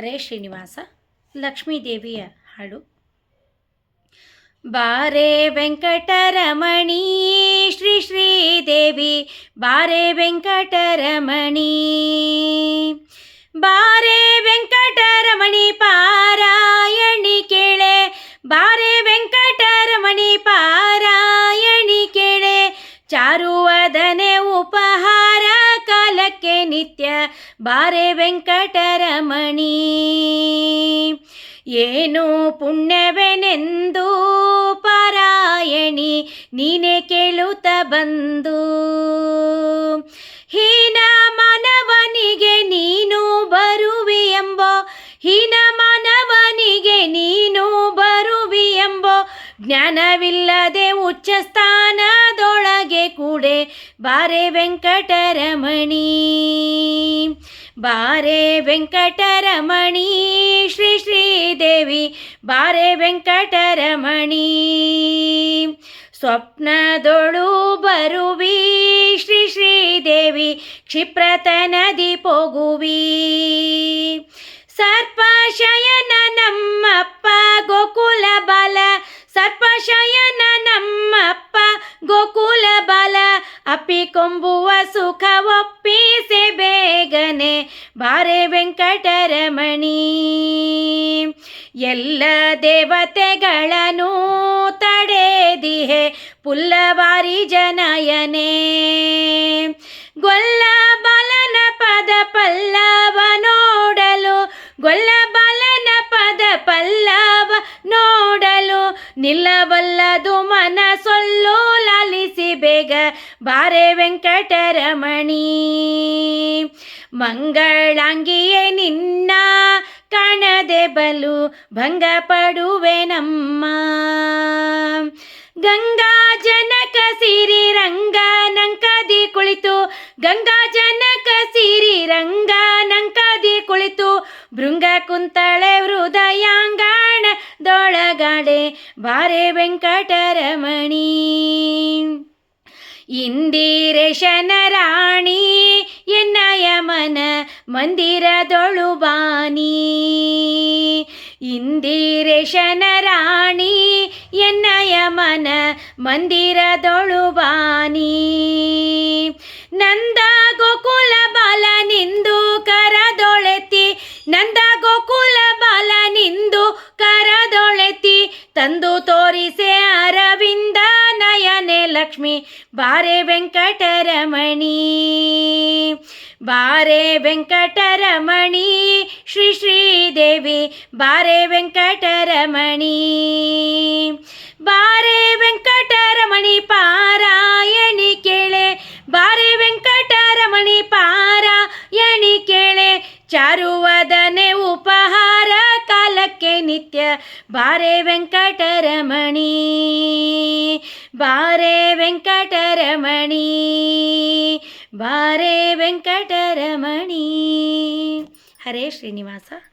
ಹರೇ ಶ್ರೀನಿವಾಸ, ಲಕ್ಷ್ಮೀದೇವಿಯ ಹಾಡು. ಬಾರೆ ವೆಂಕಟರಮಣಿ, ಶ್ರೀ ಶ್ರೀದೇವಿ, ಬಾರೆ ವೆಂಕಟರಮಣಿ. ಬಾರೆ ವೆಂಕಟರಮಣಿ ಪಾರಾಯಣಿ ಕೇಳೆ, ಬಾರೆ ವೆಂಕಟರಮಣಿ ಪಾರಾಯಣಿ ಕೇಳೆ, ಚಾರುವದನೆ ಉಪಹಾರ ಕಾಲಕ್ಕೆ ನಿತ್ಯ ಬಾರೆ ವೆಂಕಟರಮಣಿ. ಏನು ಪುಣ್ಯವೆನೆಂದು ಪಾರಾಯಣಿ, ನೀನೆ ಕೇಳುತ್ತ ಬಂದು. ಹೀನ ಮಾನವನಿಗೆ ನೀನು ಬರುವಿ ಎಂಬೋ, ಹೀನ ಮಾನವನಿಗೆ ನೀನು ಬರುವಿ ಎಂಬೋ, ಜ್ಞಾನವಿಲ್ಲದೆ ಉಚ್ಚ ಸ್ಥಾನದೊಳಗೆ ಕೂಡೆ ಬಾರೆ ವೆಂಕಟರಮಣಿ ಬಾರೆ ವೆಂಕಟರಮಣಿ ಶ್ರೀ ಶ್ರೀದೇವಿ ಬಾರೆ ವೆಂಕಟರಮಣಿ ಸ್ವಪ್ನದೊಳು ಬರುವಿ ಶ್ರೀ ಶ್ರೀದೇವಿ ಕ್ಷಿಪ್ರತ ನದಿ ಪೋಗುವಿ ಸರ್ಪಶಯನ ನಮ್ಮಪ್ಪ ಗೋಕುಲ ಬಾಲ ಸರ್ಪಶಯನ ಅಪ್ಪಿಕೊಂಬುವ ಸುಖ ಒಪ್ಪಿಸೆ ಬೇಗನೆ. ಬಾರೆ ವೆಂಕಟರಮಣಿ, ಎಲ್ಲ ದೇವತೆಗಳನ್ನು ತಡೆದಿಹೆ. ಪುಲ್ಲವಾರಿ ಜನಯನೆ, ಗೊಲ್ಲ ಬಾಲನ ಪದ ಪಲ್ಲವ ನೋಡಲು, ಗೊಲ್ಲ ಬಾಲನ ಪದ ಪಲ್ಲವ ನೋಡಲು. ನಿಲ್ಲಬಲ್ಲದು ಲಾಲಿಸಿ ಬೇಗ ಬಾರೆ ವೆಂಕಟರಮಣಿ. ಮಂಗಳಾಂಗಿಯೇ ನಿನ್ನ ಕಾಣದೆ ಬಲು ಭಂಗ ಪಡುವೆ ನಮ್ಮ. ಗಂಗಾ ಜನಕ ಸಿರಿ ರಂಗ ನಂಕದಿ ಕುಳಿತು. ಗಂಗಾ ಜನಕ ಸಿರಿ ರಂಗ ನಂಕದಿ ಕುಳಿತು. ಭೃಂಗ ಕುಂತಳೆ ಹೃದಯಾಂಗಾಣ ದೊಳಗಡೆ ಬಾರೆ ವೆಂಕಟರಮಣಿ. ಇಂದಿರೇಶನ ರಾಣಿ ಎನ್ನಯ ಮನ ಮಂದಿರದೊಳು ಬಾನಿ ಇಂದಿರೇಶನ ರಾಣಿ ಎನ್ನಯ ಮನ ಮಂದಿರದೊಳು ಬಾನಿ ಲಕ್ಷ್ಮಿ ಬಾರೆ ವೆಂಕಟರಮಣಿ ಬಾರೆ ವೆಂಕಟರಮಣಿ ಶ್ರೀ ಶ್ರೀದೇವಿ ಬಾರೆ ವೆಂಕಟರಮಣಿ ಬಾರೆ ವೆಂಕಟರಮಣಿ ಪಾರಾಯಣಿ ಕೇಳೆ ಬಾರೆ ವೆಂಕಟರಮಣಿ ಪಾರಾಯಣಿ ಕೇಳೆ ಚಾರುವದನೆ ಉಪಹಾರ ಕಾಲಕ್ಕೆ ನಿತ್ಯ ಬಾರೆ ವೆಂಕಟರಮಣಿ ಬಾರೆ ವೆಂಕಟರಮಣಿ ಬಾರೆ ವೆಂಕಟರಮಣಿ ಹರೇ ಶ್ರೀನಿವಾಸ